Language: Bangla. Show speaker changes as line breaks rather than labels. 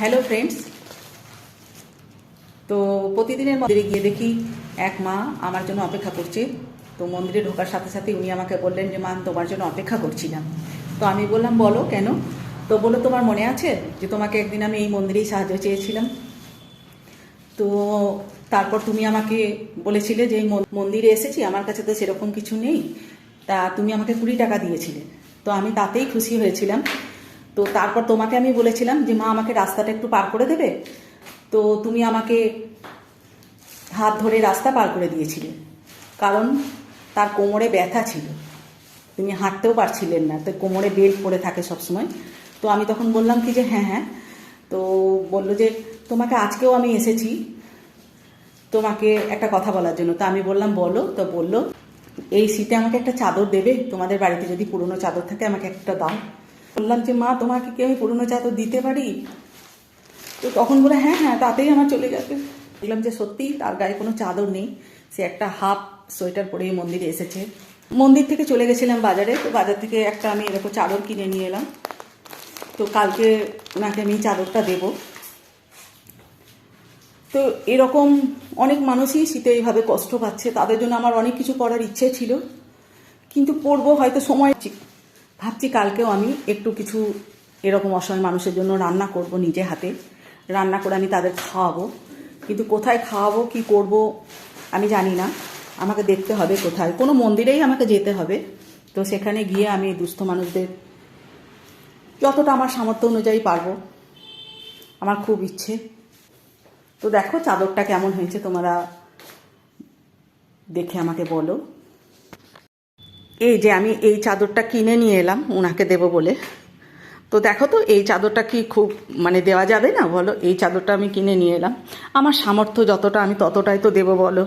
হ্যালো ফ্রেন্ডস তো প্রতিদিনের মন্দিরে গিয়ে দেখি এক মা আমার জন্য অপেক্ষা করছে। তো মন্দিরে ঢোকার সাথে সাথে উনি আমাকে বললেন যে, মা, তোমার জন্য অপেক্ষা করছিলাম তো আমি বললাম, বলো, কেন? তো বলো তোমার মনে আছে যে, তোমাকে একদিন আমি এই মন্দিরেই সাহায্য চেয়েছিলাম? তো তারপর তুমি আমাকে বলেছিলে যে, এই মন- মন্দিরে এসেছি, আমার কাছে তো সেরকম কিছু নেই। তা তুমি আমাকে কুড়ি টাকা দিয়েছিলে। তো আমি তাতেই খুশি হয়েছিলাম। তো তারপর তোমাকে আমি বলেছিলাম যে মা আমাকে রাস্তাটা একটু পার করে দেবে। তো তুমি আমাকে হাত ধরে রাস্তা পার করে দিয়েছিলে। কারণ তার কোমরে ব্যথা ছিল। তিনি হাঁটতেও পারছিলেন না। তো কোমরে বেল্ট পরে থাকে সবসময়। তো আমি তখন বললাম কি যে হ্যাঁ হ্যাঁ। তো বলল যে তোমাকে আজকেও আমি এসেছি। তোমাকে একটা কথা বলার জন্য। তো আমি বললাম, বলো। তো বলল, এই শীতে আমাকে একটা চাদর দেবে। তোমাদের বাড়িতে যদি পুরনো চাদর থাকে আমাকে একটা দাও। বললাম যে, মা, তোমাকে কি আমি পুরনো চাদর দিতে পারি? তো তখন বলে হ্যাঁ হ্যাঁ তাতেই আমার চলে যাবে। দেখলাম যে, সত্যি তার গায়ে কোনো চাদর নেই। সে একটা হাফ সোয়েটার পরে এই মন্দিরে এসেছে। মন্দির থেকে চলে গেছিলাম বাজারে। তো বাজার থেকে একটা আমি এরকম চাদর কিনে নিয়ে এলাম। তো কালকে ওনাকে আমি চাদরটা দেবো। তো এরকম অনেক মানুষই শীতে এইভাবে কষ্ট পাচ্ছে। তাদের জন্য আমার অনেক কিছু করার ইচ্ছে ছিল। কিন্তু পড়ব হয়তো সময় চি- ভাবছি কালকেও আমি একটু কিছু এরকম অসহায় মানুষের জন্য রান্না করব নিজে হাতে। রান্না করে আমি তাদের খাওয়াবো। কিন্তু কোথায় খাওয়াবো, কি করব, আমি জানি না। আমাকে দেখতে হবে কোথায়। কোনো মন্দিরেই আমাকে যেতে হবে। তো সেখানে গিয়ে আমি দুস্থ মানুষদের যতটা আমার সামর্থ্য অনুযায়ী পারব, আমার খুব ইচ্ছে। তো দেখো চাদরটা কেমন হয়েছে, তোমরা দেখে আমাকে বলো। এই যে আমি এই চাদরটা কিনে নিয়ে এলাম ওনাকে দেব বলে। তো দেখো তো, এই চাদরটা কি খুব মানে দেওয়া যাবে না? বলো, এই চাদরটা আমি কিনে নিয়ে এলাম। আমার সামর্থ্য যতটা, আমি ততটাই তো দেবো, বলো।